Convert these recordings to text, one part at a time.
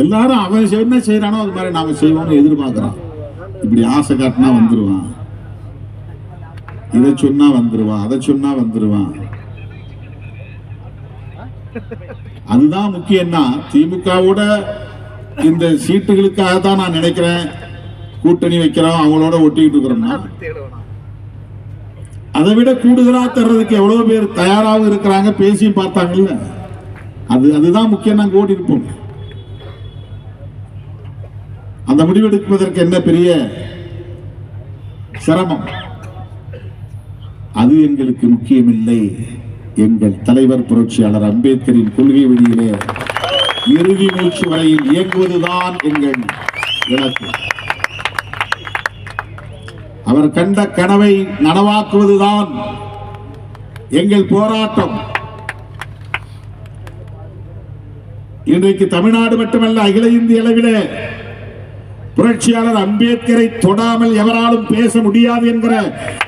எல்லாரும் அவன் என்ன செய்யறானோ அது மாதிரி நாம செய்வோம்னு எதிர்பார்க்கிறான். இப்படி ஆசை காட்டினா வந்துருவான். இதை சொன்னா வந்துருவான் அதை சொன்னா வந்துருவான். அதுதான் முக்கியம்னா திமுகவோட இந்த சீட்டுகளுக்காக தான் நான் நினைக்கிறேன். கூட்டணி வைக்கிறோம் அவங்களோட ஒட்டிக்கிட்டு இருக்கிறோம்னா. அதை விட கூடுதலா தர்றதுக்கு எவ்வளவு பேர் தயாராக இருக்கிறாங்க பேசியும் பார்த்தாங்கல்ல. அது அதுதான் முக்கியம் நாங்கள் ஓடி இருப்போம் அந்த முடிவெடுப்பதற்கு என்ன பெரிய சிரமம்? அது எங்களுக்கு முக்கியமில்லை. எங்கள் தலைவர் புரட்சியாளர் அம்பேத்கரின் கொள்கை வழியிலே இறுதி மூச்சு வரையில் இயங்குவதுதான் எங்கள் இலக்கு. அவர் கண்ட கனவை நனவாக்குவதுதான் எங்கள் போராட்டம். இன்றைக்கு தமிழ்நாடு மட்டுமல்ல அகில இந்திய அளவிலே புரட்சியாளர் அம்பேத்கரை தொடாமல் எவராலும் பேச முடியாது என்கிற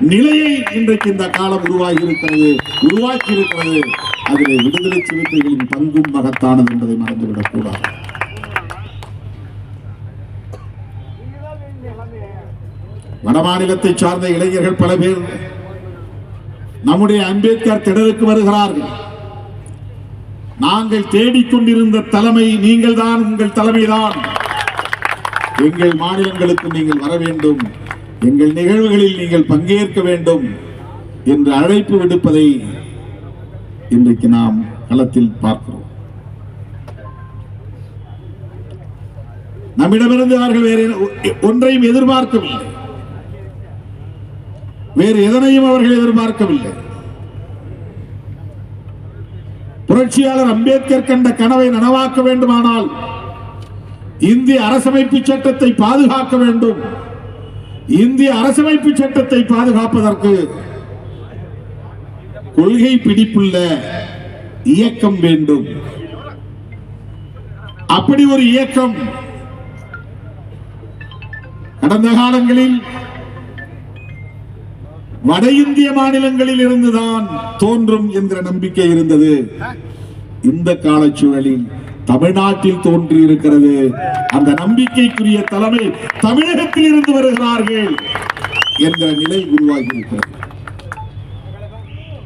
நிலையை இன்றைக்கு இந்த காலம் உருவாகி இருக்கிறது உருவாக்கி இருக்கிறது அதில் விடுதலை சிறுத்தைகளின் பங்கும் மகத்தானது என்பதை மறந்துவிடக் கூடாது. வடமாநிலத்தை சார்ந்த இளைஞர்கள் பல பேர் நம்முடைய அம்பேத்கர் திடலுக்கு வருகிறார்கள். நாங்கள் தேடிக்கொண்டிருந்த தலைமை நீங்கள் தான் உங்கள் தலைமைதான். எங்கள் மாநிலங்களுக்கு நீங்கள் வர வேண்டும். எங்கள் நிகழ்வுகளில் நீங்கள் பங்கேற்க வேண்டும் என்று அழைப்பு விடுப்பதை இன்றைக்கு நாம் களத்தில் பார்க்கிறோம். நம்மிடமிருந்து அவர்கள் வேறு ஒன்றையும் எதிர்பார்க்கவில்லை. வேறு எதனையும் அவர்கள் எதிர்பார்க்கவில்லை. புரட்சியாளர் அம்பேத்கர் கண்ட கனவை நனவாக்க வேண்டுமானால் இந்திய அரசமைப்பு சட்டத்தை பாதுகாக்க வேண்டும். இந்திய அரசமைப்பு சட்டத்தை பாதுகாப்பதற்கு கொள்கை பிடிப்புள்ள இயக்கம் வேண்டும். அப்படி ஒரு இயக்கம் கடந்த காலங்களில் வட இந்திய மாநிலங்களில் இருந்துதான் தோன்றும் என்கிற நம்பிக்கை இருந்தது. இந்த காலச்சூழலில் தமிழ்நாட்டில் தோன்றி இருக்கிறது அந்த நம்பிக்கைக்குரிய தலைமை தமிழகத்தில் இருந்து வருகிறார்கள் என்கிற நிலை உருவாகி இருக்கிறது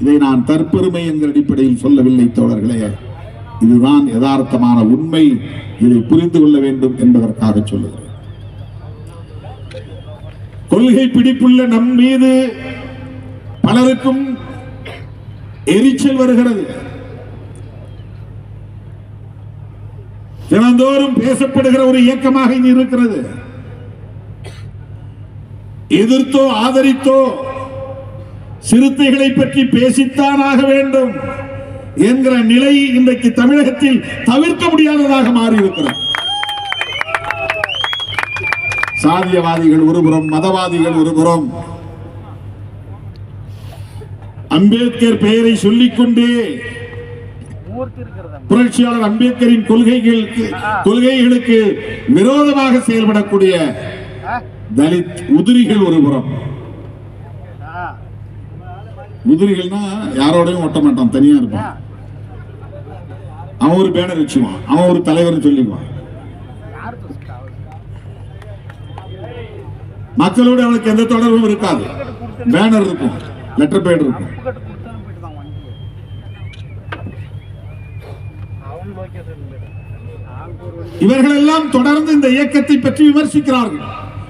இதை நான் தற்பெருமை என்கிற அடிப்படையில் சொல்லவில்லை தோழர்களே. இதுதான் யதார்த்தமான உண்மை. இதை புரிந்து கொள்ள வேண்டும் என்பதற்காக சொல்லுகிறேன். கொள்கை பிடிப்புள்ள நம் மீது பலருக்கும் எரிச்சல் வருகிறது. தினந்தோறும் பேசப்படுகிற ஒரு இயக்கமாக இங்கு இருக்கிறது. எதிர்த்தோ ஆதரித்தோ சிறுத்தைகளை பற்றி பேசித்தான் ஆக வேண்டும் என்கிற நிலை இன்றைக்கு தமிழகத்தில் தவிர்க்க முடியாததாக மாறியிருக்கிறது. சாதியவாதிகள் ஒருபுறம் மதவாதிகள் ஒருபுறம். அம்பேத்கர் பெயரை சொல்லிக்கொண்டே புரட்சியாளர் அம்பேத்கரின் கொள்கைகளுக்கு கொள்கைகளுக்கு விரோதமாக செயல்படக்கூடிய தலித் உதிரிகள் ஒருபுறம் உதிரிகள்னா யாரோடையும் ஒட்ட மாட்டான் தனியா இருப்பான். அவன் ஒரு பேனர் வச்சுவான் அவன் ஒரு தலைவர் சொல்லிக்குவான் மக்களோடு அவனுக்கு எந்த தொடர்பும் இருக்காது. பேனர் இருக்கும் லெட்டர் பேட் இருக்கும். இவர்கள் எல்லாம் தொடர்ந்து இந்த இயக்கத்தை பற்றி விமர்சிக்கிறார்கள்.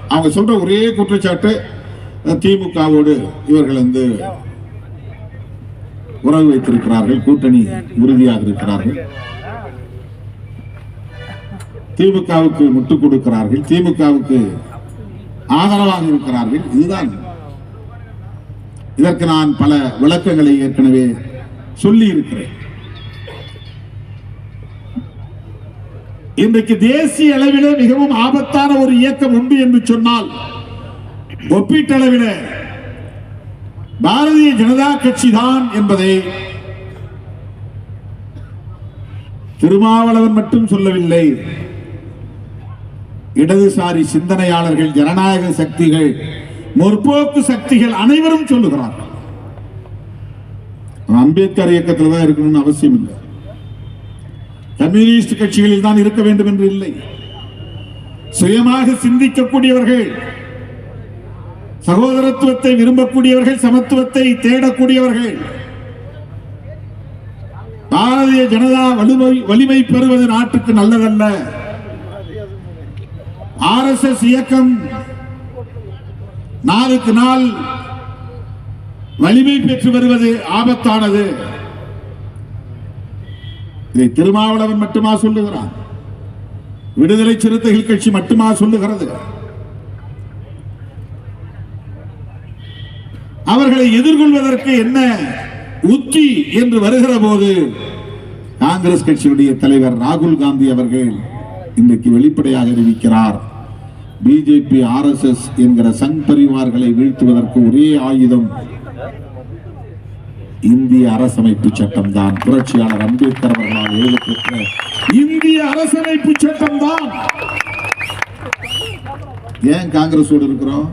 அவங்க சொல்ற ஒரே குற்றச்சாட்டு திமுகவோடு இவர்கள் வந்து உறவு வைத்திருக்கிறார்கள் கூட்டணி உறுதியாக இருக்கிறார்கள். திமுகவுக்கு முட்டுக் கொடுக்கிறார்கள் திமுகவுக்கு ஆதரவாக இருக்கிறார்கள். இதுதான். இதற்கு நான் பல விளக்கங்களை ஏற்கனவே சொல்லி இருக்கிறேன் இன்றைக்கு தேசிய அளவிலே மிகவும் ஆபத்தான ஒரு இயக்கம் உண்டு என்று சொன்னால் ஒப்பீட்டளவில் பாரதிய ஜனதா கட்சி தான் என்பதை திருமாவளவன் மட்டும் சொல்லவில்லை. இடதுசாரி சிந்தனையாளர்கள் ஜனநாயக சக்திகள் முற்போக்கு சக்திகள் அனைவரும் சொல்லுகிறார்கள். அம்பேத்கர் இயக்கத்தில் தான் இருக்கணும்னு அவசியம் இல்லை கம்யூனிஸ்ட் கட்சிகளில் தான் இருக்க வேண்டும் என்று இல்லை. சுயமாக சிந்திக்கக்கூடியவர்கள் சகோதரத்துவத்தை விரும்பக்கூடியவர்கள் சமத்துவத்தை தேடக்கூடியவர்கள் பாரதிய ஜனதா வலிமை வலிமை பெறுவது நாட்டுக்கு நல்லதல்ல. ஆர் எஸ் எஸ் இயக்கம் நாளுக்கு நாள் வலிமை பெற்று வருவது ஆபத்தானது. இதை திருமாவளவன் மட்டுமா சொல்லுகிறான்? விடுதலை சிறுத்தைகள் கட்சி மட்டுமா சொல்லுகிறது? அவர்களை எதிர்கொள்வதற்கு என்ன உத்தி என்று வருகிற போது காங்கிரஸ் கட்சியுடைய தலைவர் ராகுல் காந்தி அவர்கள் இன்றைக்கு வெளிப்படையாக அறிவிக்கிறார். பிஜேபி ஆர்எஸ்எஸ் என்கிற சங் பரிவார்களை வீழ்த்துவதற்கு ஒரே ஆயுதம் இந்திய அரசமைப்பு சட்டம் தான். புரட்சியாளர் அம்பேத்கர் அவர்களால் எழுதப்பட்ட இந்திய அரசமைப்பு சட்டம் தான். ஏன் காங்கிரஸோடு இருக்கிறோம்?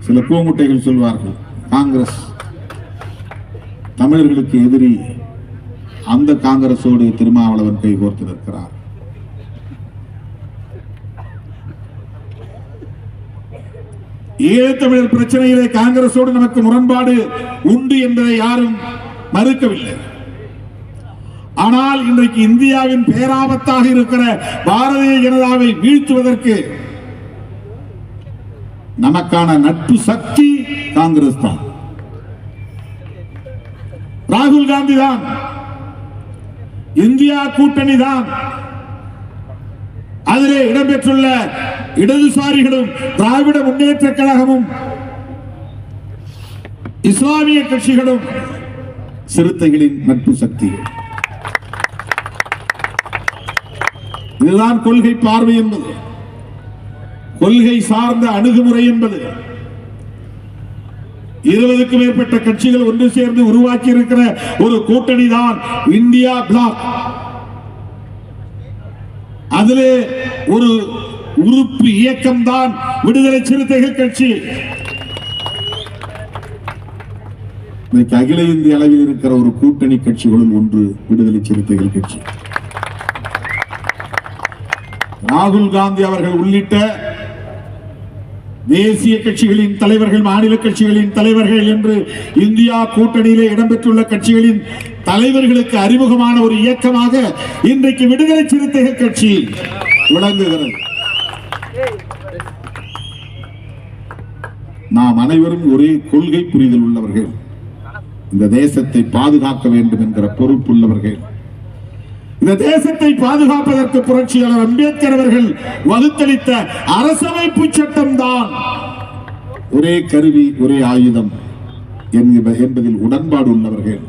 சில கூமுட்டைகள் சொல்வார்கள் காங்கிரஸ் தமிழர்களுக்கு எதிரி அந்த காங்கிரஸோடு திருமாவளவன் கைகோர்த்து நிற்கிறார் ஈழத்தமிழர் பிரச்சனையிலே காங்கிரசோடு நமக்கு முரண்பாடு உண்டு என்பதை யாரும் மறுக்கவில்லை. ஆனால் இன்றைக்கு இந்தியாவின் பேராபத்தாக இருக்கிற பாரதிய ஜனதாவை வீழ்த்துவதற்கு நமக்கான நட்பு சக்தி காங்கிரஸ் தான். ராகுல் காந்தி தான். இந்தியா கூட்டணி தான். அதிலே இடம்பெற்றுள்ள இடதுசாரிகளும் திராவிட முன்னேற்ற கழகமும் இஸ்லாமிய கட்சிகளும் சிறுத்தைகளின் நட்பு சக்திகள் இதுதான் கொள்கை பார்வை என்பது. கொள்கை சார்ந்த அணுகுமுறை என்பது. இருபதுக்கும் மேற்பட்ட கட்சிகள் ஒன்று சேர்ந்து உருவாக்கி இருக்கிற ஒரு கூட்டணி தான் இந்தியா பிளாக். அதிலே ஒரு உறுப்பு இயக்கம் தான் விடுதலை சிறுத்தைகள் கட்சி. இன்னைக்கு அகில இந்திய அளவில் இருக்கிற ஒரு கூட்டணி கட்சிகளும் ஒன்று விடுதலை சிறுத்தைகள் கட்சி. ராகுல் காந்தி அவர்கள் உள்ளிட்ட தேசிய கட்சிகளின் தலைவர்கள் மாநில கட்சிகளின் தலைவர்கள் என்று இந்தியா கூட்டணியிலே இடம்பெற்றுள்ள கட்சிகளின் தலைவர்களுக்கு அறிமுகமான ஒரு இயக்கமாக இன்றைக்கு விடுதலை சிறுத்தைகள் கட்சி விளங்குகிறது. நாம் அனைவரும் ஒரே கொள்கை புரிதல் உள்ளவர்கள். இந்த தேசத்தை பாதுகாக்க வேண்டும் என்கிற பொறுப்புள்ளவர்கள் இந்த தேசத்தை பாதுகாப்பதற்கு புரட்சியாளர் அம்பேத்கர் அவர்கள் வகுத்தளித்த அரசமைப்பு சட்டம் தான் ஒரே கருவி ஒரே ஆயுதம் என்பதில் உடன்பாடு உள்ளவர்கள்.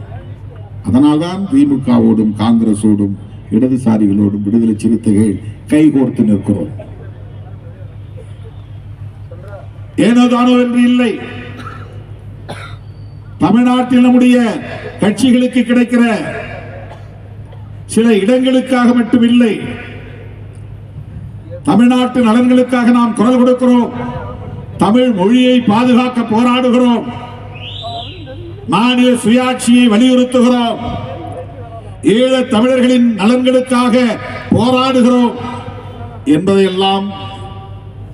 அதனால்தான் திமுகவோடும் காங்கிரஸோடும் இடதுசாரிகளோடும் விடுதலை சிறுத்தைகள் கைகோர்த்து நிற்கிறோம். ஏனோதானோ என்று இல்லை. தமிழ்நாட்டில் நம்முடைய கட்சிகளுக்கு கிடைக்கிற சில இடங்களுக்காக மட்டும் இல்லை. தமிழ்நாட்டு நலன்களுக்காக நாம் குரல் கொடுக்கிறோம். தமிழ் மொழியை பாதுகாக்க போராடுகிறோம். மாநில சுயாட்சியை வலியுறுத்துகிறோம். ஈழ தமிழர்களின் நலன்களுக்காக போராடுகிறோம். என்பதையெல்லாம்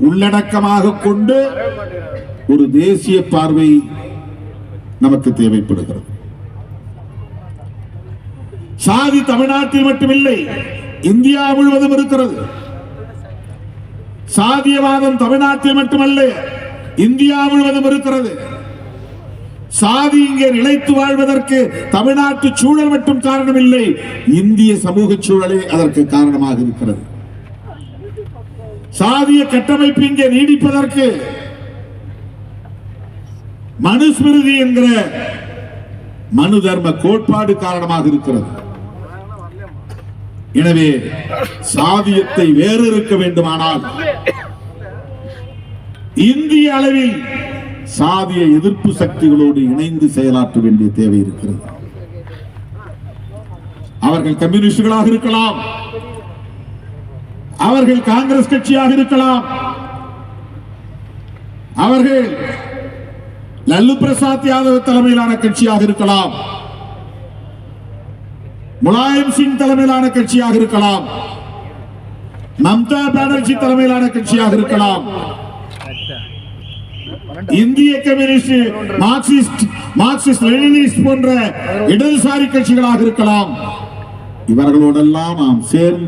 உள்ளடக்கமாக கொண்டு ஒரு தேசிய பார்வை நமக்கு தேவைப்படுகிறது. சாதி தமிழ்நாட்டில் மட்டுமில்லை இந்தியா முழுவதும் இருக்கிறது. சாதியவாதம் தமிழ்நாட்டில் மட்டுமல்ல இந்தியா முழுவதும் இருக்கிறது. சாதி இங்கே நிலைத்து வாழ்வதற்கு தமிழ்நாட்டு சூழல் மட்டும் காரணமில்லை இந்திய சமூக சூழலே அதற்கு காரணமாக இருக்கிறது. சாதிய கட்டமைப்பு இங்கே நீடிப்பதற்கு மனுஸ்மிருதி என்கிற மனு தர்ம கோட்பாடு காரணமாக இருக்கிறது. எனவே சாதியத்தை வேறு இருக்க வேண்டுமானால் இந்திய அளவில் சாதிய எதிர்ப்பு சக்திகளோடு இணைந்து செயலாற்ற வேண்டிய தேவை இருக்கிறது. அவர்கள் கம்யூனிஸ்டுகளாக இருக்கலாம் அவர்கள் காங்கிரஸ் கட்சியாக இருக்கலாம். அவர்கள் லல்லு பிரசாத் யாதவ் தலைமையிலான கட்சியாக இருக்கலாம். முலாயம் சிங் தலைமையிலான கட்சியாக இருக்கலாம். மம்தா பானர்ஜி தலைமையிலான கட்சியாக இருக்கலாம். இந்திய கம்யூனிஸ்ட் மார்க்சிஸ்ட் மார்க்சிஸ்ட் லெனினிஸ்ட் போன்ற இடதுசாரி கட்சிகளாக இருக்கலாம். இவர்களோடெல்லாம் நாம் சேர்ந்து